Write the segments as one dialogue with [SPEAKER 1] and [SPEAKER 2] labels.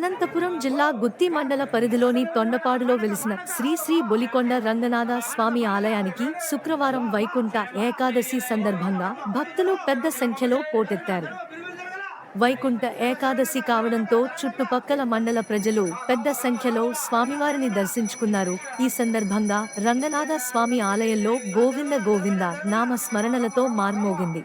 [SPEAKER 1] అనంతపురం జిల్లా గుత్తి మండల పరిధిలోని తొండపాడులో వెలిసిన శ్రీ శ్రీ బొలికొండ రంగనాథ స్వామి ఆలయానికి శుక్రవారం వైకుంఠ ఏకాదశి సందర్భంగా భక్తులు పెద్ద సంఖ్యలో పోటెత్తారు. వైకుంఠ ఏకాదశి కావడంతో చుట్టుపక్కల మండల ప్రజలు పెద్ద సంఖ్యలో స్వామివారిని దర్శించుకున్నారు. ఈ సందర్భంగా రంగనాథ స్వామి ఆలయంలో గోవింద గోవింద నామ స్మరణలతో మార్మోగింది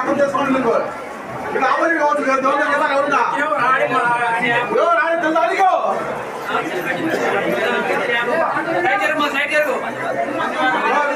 [SPEAKER 2] అర్థం చేసుకోండి నీకు ఇక్కడ ఆమరి కావచ్చు కదా దోమలు ఎలా
[SPEAKER 3] ఉంటా ఎవరు ఆడే తెల్లాడికో